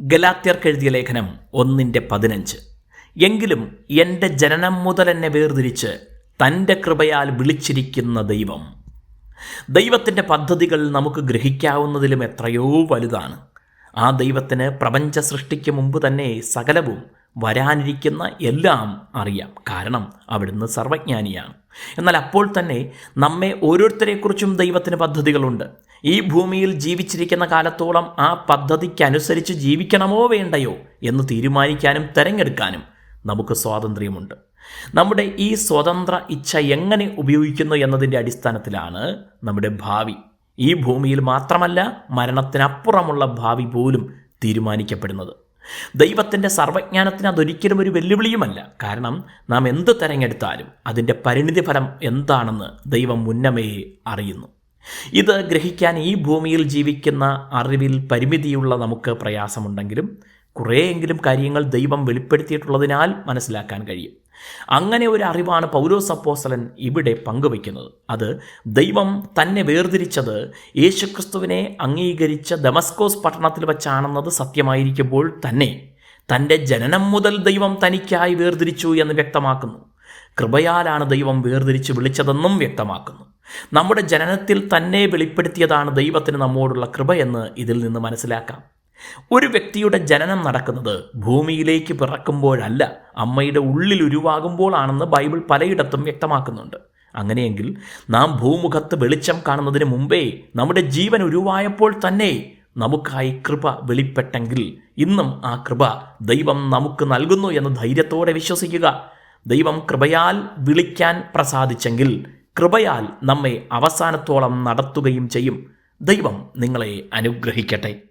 ഗലാത്യർക്ക് എഴുതിയ ലേഖനം ഒന്നിന്റെ പതിനഞ്ച്. എങ്കിലും എന്റെ ജനനം മുതൽ എന്നെ വേർതിരിച്ച് തന്റെ കൃപയാൽ വിളിച്ചിരിക്കുന്ന ദൈവം. ദൈവത്തിന്റെ പദ്ധതികൾ നമുക്ക് ഗ്രഹിക്കാവുന്നതിലും എത്രയോ വലുതാണ്. ആ ദൈവത്തിന് പ്രപഞ്ച സൃഷ്ടിക്ക് മുമ്പ് തന്നെ സകലവും വരാനിരിക്കുന്ന എല്ലാം അറിയാം. കാരണം അവിടുന്ന് സർവജ്ഞാനിയാണ്. എന്നാൽ അപ്പോൾ തന്നെ നമ്മെ ഓരോരുത്തരെക്കുറിച്ചും ദൈവത്തിന് പദ്ധതികളുണ്ട്. ഈ ഭൂമിയിൽ ജീവിച്ചിരിക്കുന്ന കാലത്തോളം ആ പദ്ധതിക്കനുസരിച്ച് ജീവിക്കണമോ വേണ്ടയോ എന്ന് തീരുമാനിക്കാനും തിരഞ്ഞെടുക്കാനും നമുക്ക് സ്വാതന്ത്ര്യമുണ്ട്. നമ്മുടെ ഈ സ്വതന്ത്ര ഇച്ഛ എങ്ങനെ ഉപയോഗിക്കുന്നു എന്നതിന്റെ അടിസ്ഥാനത്തിലാണ് നമ്മുടെ ഭാവി. ഈ ഭൂമിയിൽ മാത്രമല്ല മരണത്തിനപ്പുറമുള്ള ഭാവി പോലും തീരുമാനിക്കപ്പെടുന്നത്. ദൈവത്തിന്റെ സർവജ്ഞാനത്തിന് അതൊരിക്കലും ഒരു വെല്ലുവിളിയുമല്ല. കാരണം നാം എന്ത് തിരഞ്ഞെടുത്താലും അതിന്റെ പരിണിതി ഫലം എന്താണെന്ന് ദൈവം മുന്നമേ അറിയുന്നു. ഇത് ഗ്രഹിക്കാൻ ഈ ഭൂമിയിൽ ജീവിക്കുന്ന അറിവിൽ പരിമിതിയുള്ള നമുക്ക് പ്രയാസമുണ്ടെങ്കിലും കുറേയെങ്കിലും കാര്യങ്ങൾ ദൈവം വെളിപ്പെടുത്തിയിട്ടുള്ളതിനാൽ മനസ്സിലാക്കാൻ കഴിയും. അങ്ങനെ ഒരു അറിവാണ് പൗലോസ് ഇവിടെ പങ്കുവയ്ക്കുന്നത്. അത് ദൈവം തന്നെ വേർതിരിച്ചത് യേശുക്രിസ്തുവിനെ അംഗീകരിച്ച ദമസ്കോസ് പട്ടണത്തിൽ വച്ചാണെന്നത് സത്യമായിരിക്കുമ്പോൾ തന്നെ തന്റെ ജനനം മുതൽ ദൈവം തനിക്കായി വേർതിരിച്ചു എന്ന് വ്യക്തമാക്കുന്നു. കൃപയാലാണ് ദൈവം വേർതിരിച്ച് വിളിച്ചതെന്നും വ്യക്തമാക്കുന്നു. നമ്മുടെ ജനനത്തിൽ തന്നെ വെളിപ്പെടുത്തിയതാണ് ദൈവത്തിന് നമ്മോടുള്ള കൃപയെന്ന് ഇതിൽ നിന്ന് മനസ്സിലാക്കാം. ഒരു വ്യക്തിയുടെ ജനനം നടക്കുന്നത് ഭൂമിയിലേക്ക് പിറക്കുമ്പോഴല്ല അമ്മയുടെ ഉള്ളിൽ ഉരുവാകുമ്പോഴാണെന്ന് ബൈബിൾ പലയിടത്തും വ്യക്തമാക്കുന്നുണ്ട്. അങ്ങനെയെങ്കിൽ നാം ഭൂമുഖത്ത് വെളിച്ചം കാണുന്നതിന് മുമ്പേ നമ്മുടെ ജീവൻ ഉരുവായപ്പോൾ തന്നെ നമുക്കായി കൃപ വെളിപ്പെട്ടെങ്കിൽ ഇന്നും ആ കൃപ ദൈവം നമുക്ക് നൽകുന്നു എന്ന് ധൈര്യത്തോടെ വിശ്വസിക്കുക. ദൈവം കൃപയാൽ വിളിക്കാൻ പ്രസാദിച്ചെങ്കിൽ കൃപയാൽ നമ്മെ അവസാനത്തോളം നടത്തുകയും ചെയ്യും. ദൈവം നിങ്ങളെ അനുഗ്രഹിക്കട്ടെ.